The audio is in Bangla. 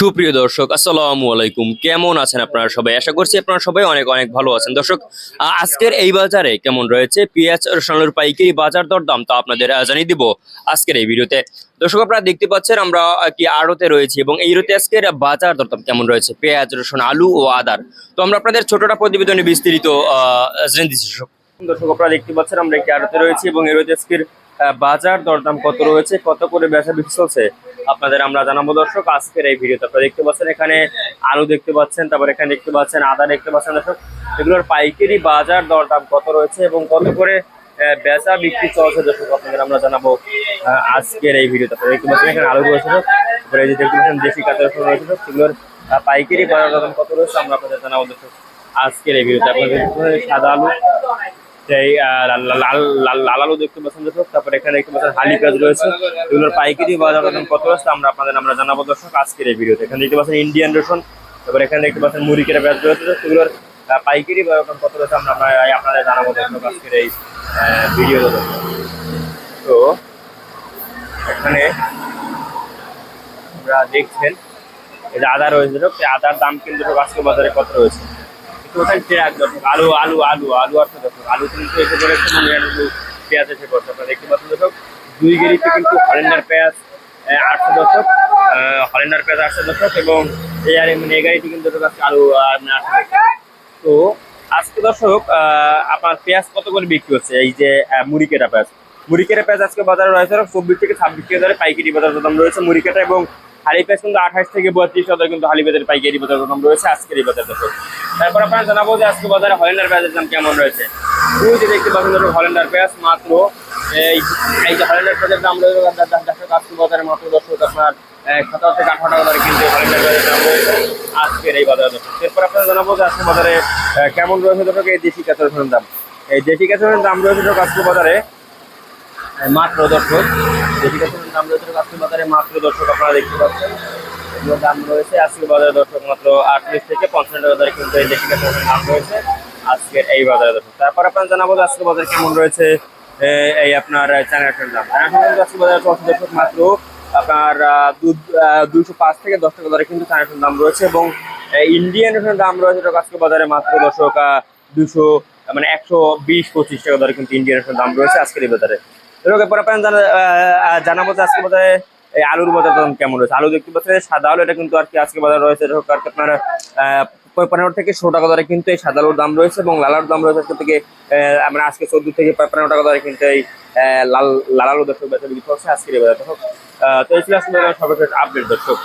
সুপ্রিয় দর্শক, আসসালামু আলাইকুম। কেমন আছেন আপনারা সবাই? আশা করছি আপনারা সবাই অনেক অনেক ভালো আছেন। দর্শক আজকের এই বাজারে কেমন রয়েছে? পেঁয়াজ রসুনের পাইকারি বাজার দর দাম তা আপনাদের জানিয়ে দিব আজকের এই ভিডিওতে। দর্শক, আপনারা দেখতে পাচ্ছেন আমরা কি আড়তে রয়েছি এবং এই রতে আজকের বাজার দর দাম কেমন রয়েছে? পেঁয়াজ, রসুন, আলু ও আদার। তো আমরা আপনাদের ছোটটা প্রতিবেদনে বিস্তারিত জেনে দিচ্ছি, দর্শক। আপনারা দেখতে পাচ্ছেন আমরা একটি আড়তে রয়েছি এবং এই রতে আজকের বাজার দরদাম কত রয়েছে? কত করে বেচা বিক্রি চলছে? আপনাদের আমরা জানাব, দর্শক আজকের এই ভিডিওতে আপনারা দেখতে পাচ্ছেন এখানে আলু দেখতে পাচ্ছেন, তারপর এখানে দেখতে পাচ্ছেন আদা দেখতে পাচ্ছেন, দর্শক এগুলোর পাইকারি বাজার দরদাম কত রয়েছে এবং কত করে বেচা বিক্রি চলছে, দর্শক, আপনাদের আমরা জানাব আজকের এই ভিডিওতে আপনারা দেখতে পাচ্ছেন এখানে আলু রয়েছে। তারপরে যে দেখতে পাচ্ছেন দেশি কাঁচা রসুন রয়েছে। সেগুলোর পাইকারি বাজার দরদাম কত রয়েছে, আমরা আপনাদের জানাব, দর্শক আজকের এই ভিডিওতে আপনাদের সাদা আলু সেই দেখতে এখানে দেখতে পাচ্ছেন হালি পেঁয়াজ রয়েছে। এগুলোর পাইকারি বাজার কত রয়েছে আমরা আপনাদের, আমরা জানাব দর্শক আজকের এই ভিডিওতে। এখানে দেখতে পাচ্ছেন ইন্ডিয়ান রসুন, তারপরে এখানে দেখতে পাচ্ছেন রয়েছে। পাইকারি দাম কত আমরা আপনাদের জানাব দর্শক আজকের এই ভিডিওতে। তো এখানে আমরা দেখছেন, এই আদা রয়েছে। আদার দাম কিন্তু আজকে বাজারে কত রয়েছে? টোটাল আলু আলু আলু আলু আলু কিন্তু এসে পড়েছে নিরানব্বই পেঁয়াজ এসে পড়ছে। আপনারা দেখতে পাচ্ছেন দর্শক দুই কিন্তু পেঁয়াজ আটশো দর্শক আহ, হলেন্ডার পেঁয়াজ আটশো এবং এই আর মানে আলু মানে আটশো তো আজকে দর্শক আপনার পেঁয়াজ কত করে বিক্রি হচ্ছে? এই যে আহ, মুড়ি কেটা পেঁয়াজ। মুড়ি কেটা পেঁয়াজ আজকে বাজারে রয়েছে চব্বিশ থেকে ছাব্বিশ টাকা দরে পাইকারি বাজার দাম রয়েছে মুড়ি কেটা এবং হালি পেঁয়াজ কিন্তু আঠাশ থেকে বত্রিশ হাজার কিন্তু হালি পেঁয়াজের পাইকারি বাজার দাম রয়েছে আজকের এই বাজার দর্শক। তারপর আপনারা জানাব যে আজকে বাজারে হলেন্ডার পেঁয়াজের দাম কেমন রয়েছে। ওই যে দেখতে ধরো হলেন্ডার পেঁয়াজ মাত্র, এই এই যে হলেন্ডার পেঁয়াজের দাম রয়েছে দর্শক আজকে বাজারে মাত্র দর্শক আপনার সতেরো থেকে আঠারো টাকা দরে কিন্তু হলেন্ডার পেঁয়াজের দাম রয়েছে আজকের এই বাজারে। দর্শক এরপর আপনারা জানাব যে আজকে বাজারে কেমন রয়েছে দর্শক এই দেশি কাঁচা দাম। এই দেশি কাঁচা দাম রয়েছে দর্শক আজকে বাজারে মাত্র দর্শক দেশি কাঁচার দাম রয়েছে আজকে বাজারে মাত্র দর্শক আপনারা দেখতে পাচ্ছেন। দাম রয়েছে। আজকে বাজারে দর্শক মাত্র আটত্রিশ থেকে পঞ্চান্ন টাকা কিন্তু এই দেশি দাম রয়েছে। আজকের এই বাজারে দর্শক, তারপর আপনার জানাব যে আজকে বাজারে কেমন রয়েছে এই আপনার চায়নাটার দাম। চায়নাটার কিন্তু আজকে বাজারে চলছে দর্শক মাত্র আপনার দুইশো পাঁচ থেকে দশ টাকা দরে কিন্তু চায়নাটার দাম রয়েছে এবং ইন্ডিয়ান দাম রয়েছে আজকে বাজারে মাত্র দর্শক দুশো মানে একশো বিশ পঁচিশ টাকা দরে কিন্তু ইন্ডিয়ান দাম রয়েছে আজকের এই বাজারে। এরকম পরে জানা জানাব যে আজকে বাজারে এই আলুর বাজার তখন কেমন রয়েছে? আলু দেখতে পাচ্ছেন সাদা আলু, এটা কিন্তু আর কি আজকে বাজার রয়েছে। এরকম আর কি আপনার পনেরো থেকে ষোলো টাকা দরে কিন্তু এই সাদা আলুর দাম রয়েছে এবং লাল আলুর দাম রয়েছে আজকে থেকে আমরা আজকে চোদ্দ থেকে পনেরো টাকা দরে কিন্তু এই লাল লাল আলু দর্শক বেচা বিক্রি হচ্ছে আজকের বাজার দর্শক তো এই ছিল আসলে সর্বশেষ আপডেট দর্শক।